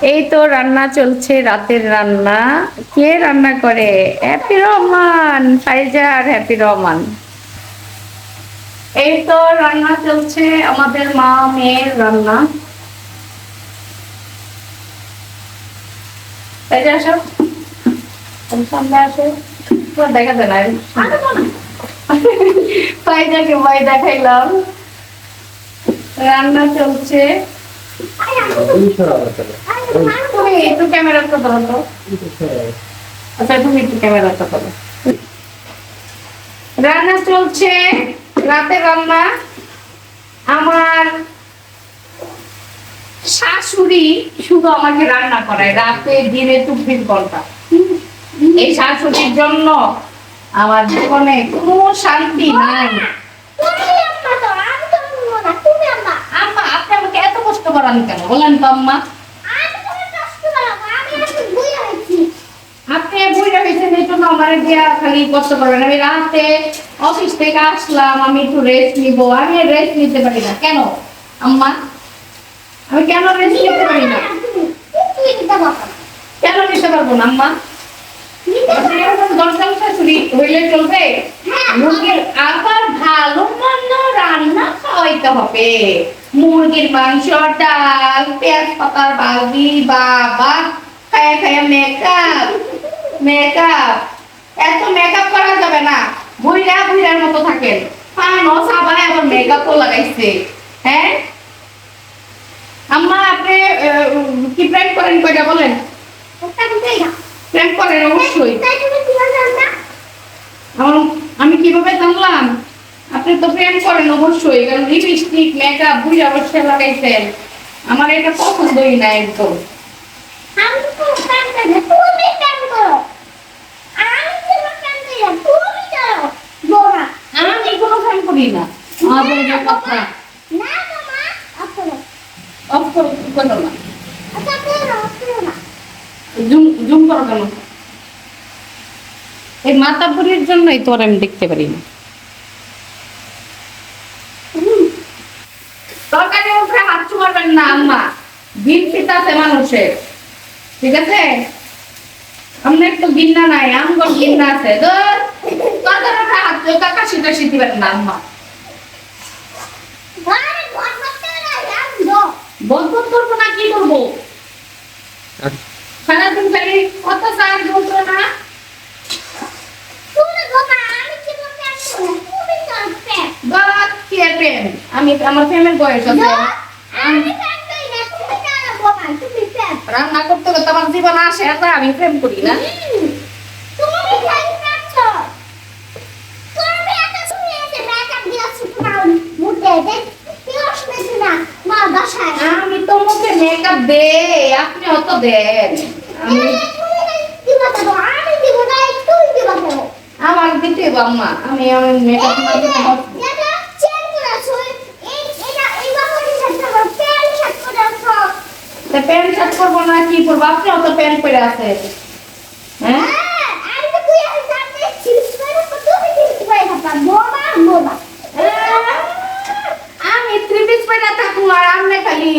এই তো রান্না চলছে, রাতের রান্না। কে রান্না করে? Happy Rahman Pfizer happy Rahman এই তো রান্না চলছে, আমাদের মা মেয়ের রান্না। দেখা দেখাইলাম। রান্না চলছে। রান্না চলছে, রাতে রান্না। আমার শাশুড়ি শুধু আমাকে রান্না করায়, রাতে, দিনে চব্বিশ ঘণ্টা এই শাশুড়ির জন্য আমার জীবনে কোনো শান্তি নাই আম্মা আপনি আমাকে করান কেন? বলেন তো আম্মা। আমি রাতে অফিস থেকে আসলাম, আমি একটু রেস্ট নিব। আমি রেস্ট নিতে কেন? আম্মা, আমি কেন রেস্ট নিতে কেন নিতে পারব না, আম্মা? মুরগির মাংস ডাল পেঁয়াজ পাতার ভাজি বাবা খায়া খায়া মেকআপ মেকআপ এত মেকআপ করা যাবে না বুইরা বুইরার মতো থাকেন পানো সাবাই আবার মেকআপও লাগাইছে হ্যাঁ আম্মা আপনি কি প্র্যাঙ্ক করেন কয়টা বলেন প্র্যাঙ্ক করেন অবশ্যই। আমার- আমি কীভাবে জানলাম? আপনি তো প্রেম করেন অবশ্যই। কারণ লিপস্টিক মেকআপ বুঝে অবশ্যই লাগাইছেন। আমার এটা পছন্দই না একদম। আমি কোনো প্রেম করি না? আমাদের যে কথা। অফ করো। জুম জুম করো কেন এই মাথা বুড়ির জন্যই তোর আমি দেখতে পারি না। তরকারি উপরে হাত চুমাবেন না আম্মা। দিন পিতাছে মানুষের। ঠিক আছে? আমরা একটু গিন্না নাই আমগর গিন্না আছে। তো তরকারি উপরে হাত চোখা কাশি টাশি দিবেন না আম্মা। বদবদ করব না কি করব সারাদিন খালি কত সার বলতো না বাদ কি আর প্রেম আমি আমার প্রেমের বয়স আছে। রান্না করতে করতে আমার জীবন আসে আর আমি প্রেম করি না। আমি তোমাকে মেকআপ দে আপনি অত দেন। আমি আমার দিতে আমি আমি মেকআপ না দিতে পারব না। তা প্যান্ট শার্ট করব না কি করব আপনি অত প্যান্ট পরে আছে। হ্যাঁ? আমি থ্রি পিস পরে থাকুন আর আপনি খালি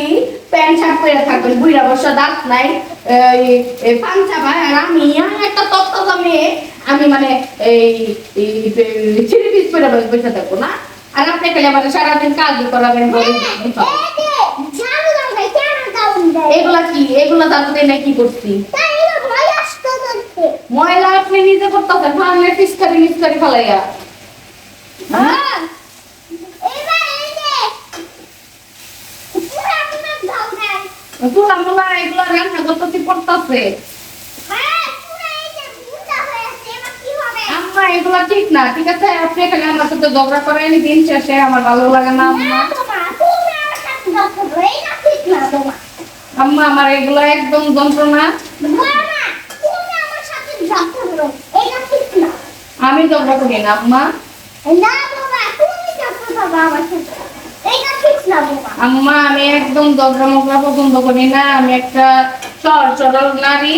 প্যান্ট শার্ট পরে থাকবেন। বুড়া বসা দাঁত নাই। এই পাঞ্চা ভাই আর আমি আমি একটা তত্ত্ব মেয়ে। আমি মানে এই থ্রি পিস পরে বসে থাকব না। আর আপনি খালি সারাদিন কাজ করাবেন এগুলা কি? এগুলা দাঁড়াতে না কি করছি? ময়লা আপনি নিজে করতেছেন ফার্মে ফিসকারি মিসকারি ফেলাইয়া। হ্যাঁ। তুলা মুলা এগুলা রান্না করতে পড়তেছে। আম্মা এগুলা ঠিক না ঠিক আছে? আপনি এখানে আমার সাথে ঝগড়া করেন দিন শেষে আমার ভালো লাগে না আম্মা। আম্মা আমার এগুলো একদম যন্ত্রণা। আমি ঝগড়া করি না আম্মা। আম্মা আমি একদম ঝগড়া মগড়া পছন্দ করি না। আমি একটা সর সরল নারী।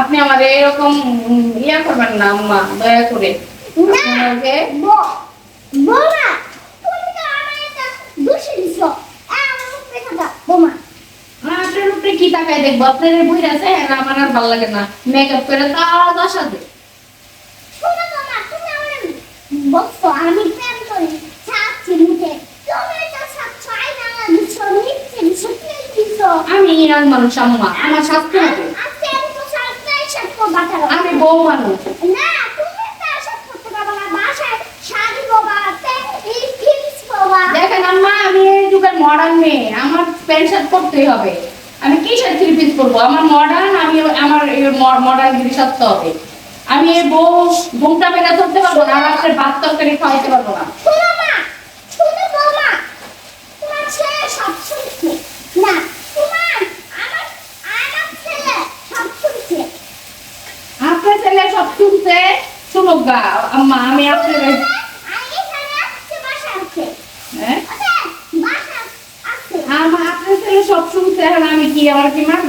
আপনি আমার এরকম ইয়া করবেন না আম্মা দয়া করে। আমাকে বোমা তুমি তো আমার এটা দোষী দিছো। আমার মুখে কথা বোমা। উপরে কি তাকায় দেখব? আপনার বই আছে আমার আর ভালো লাগে না। মেকআপ করে তার দশা দে শোনো বাবা তুমি আমার বলছো আমি প্রেম করি। ছাড়ছি মুখে তুমি তো সব ছয় না দিছো মিথ্যে দিছো দিছো? আমি ইরান মানুষ আম্মা আমার হবে আমি তো বউ মানুষ। না তুমি তার সাথে করতে না। বাসায় শাড়ি বাবা এই ফিক্স বাবা। দেখেন আম্মা আমি এই যুগের মডার্ন মেয়ে। আমার প্যান্ট শার্ট পরতেই হবে। আমি কি শার্ট থ্রি পিস করব? আমার মডার্ন আমি আমার মডার্ন গিরি সারতে হবে। আমি এই বউ ঘুমটা বেড়া ধরতে পারব না আর আপনার ভাত তরকারি খাওয়াইতে পারব না। আপনার ছেলে সব শুনছে? শুনুক গা আম্মা আমি আপনার আমি এখানে আসছে বাসা আছে হ্যাঁ ওকে বাসা আছে আমার আপনার ছেলে সব শুনছে এখন আমি কি আমার কি মারবে হ্যাঁ মারবে তোমার তো আমার ছেলে কাছে তো বেশি মানে আপনার ছেলের কাছে দিয়ে দেখেন তো শোনা বাবা তুমি আমার ছেলে থেকে প্রেম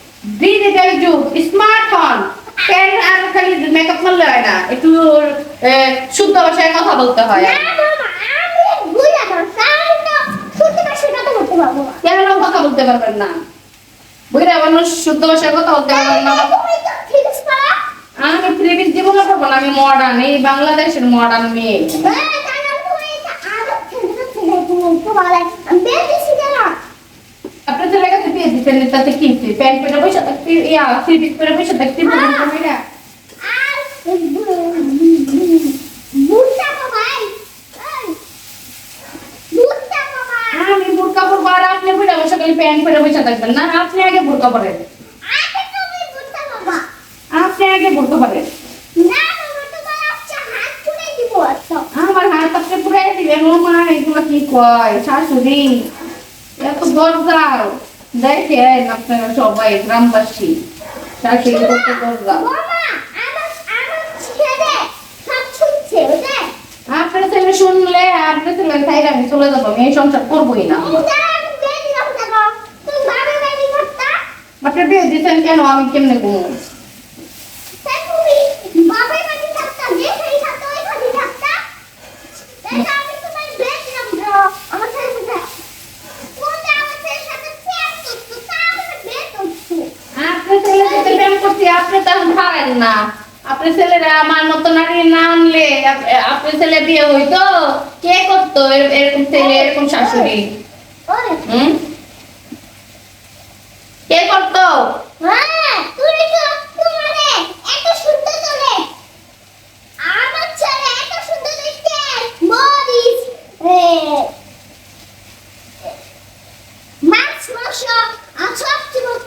ডিজিটাল যুগ স্মার্টফোন প্যান আর খালি মেকআপ মারলে হয় না। একটু আহ, শুদ্ধ ভাষায় কথা বলতে হয়। আমি কেন কথা বলতে পারবেন না? মানুষ শুদ্ধ ভাষায় কথা বলতে পারবেন না। না মডার্ন এই বাংলাদেশের মডার্ন মেয়ে। আমি বের দিছি কেন আপনার পেয়ে দিচ্ছেন তাতে কিনছি প্যান্ট পরে বসে থাকতে ইয়া থ্রি পিস পরে বসে থাকতে আমি বোরকা পরবো আর আপনি বুড়া বসে খালি প্যান্ট পরে বসে থাকবেন। না আপনি আগে বোরকা পরেন। আপনি আগে আমার হাত আপনি পুরাই দিবেন ও মা এগুলো কি কয়? শাশুড়ি এত দরজাল দেখেন আপনারা সবাই গ্রামবাসী। শাশুড়ি কত শুনছে আপনার ছেলে শুনলে আপনার ছেলে তাই আমি চলে যাব আমি এই সংসার করবোই না। আপনার বিয়ে দিচ্ছেন কেন? আমি কেমনে ঘুমো করছি আপনি তো ভাবেন না। আপনি ছেলেরা আমার মতো নারী না আনলে আপনি আপনার ছেলে বিয়ে হইতো? কে করতো এরকম ছেলে এরকম শাশুড়ি? হুম কে করতো মাছ মাংস আর সব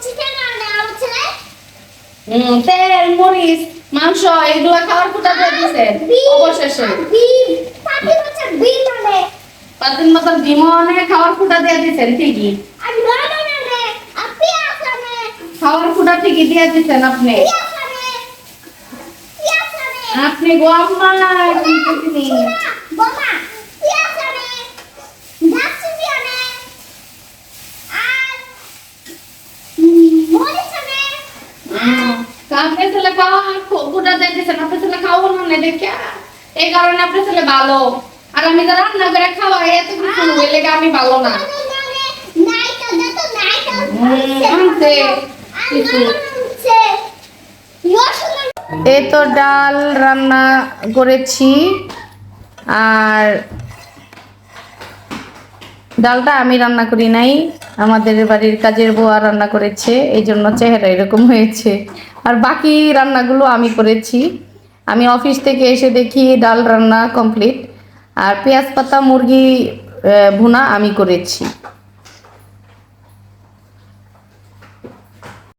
চিকেন আনে আমার ছেলে হুম তেল মরিচ মাংস এগুলো খাওয়ার কোথা দিয়ে দিচ্ছেন অবশেষে। পাতিন মতন ডিমও অনেক খাওয়ার ফুটা দিয়ে দিচ্ছেন ঠিকই। খাওয়ার ফুটা ঠিকই দিয়ে দিচ্ছেন আপনি। আপনি গো আম্মা এরকম ঠিকই। আপনার ছেলে খাওয়া ফুটা দিয়ে দিচ্ছেন আপনার দেখে এই কারণে আপনার ছেলে ভালো। আর আমি তো রান্না করে খাওয়াই এত কিছু আমি ভালো না। তো ডাল রান্না করেছি, আর ডালটা আমি রান্না করি নাই। আমাদের বাড়ির কাজের বুয়া রান্না করেছে, এই জন্য চেহারা এরকম হয়েছে। আর বাকি রান্নাগুলো আমি করেছি। আমি অফিস থেকে এসে দেখি ডাল রান্না কমপ্লিট আর পেঁয়াজ পাতা, মুরগি ভুনা আমি করেছি।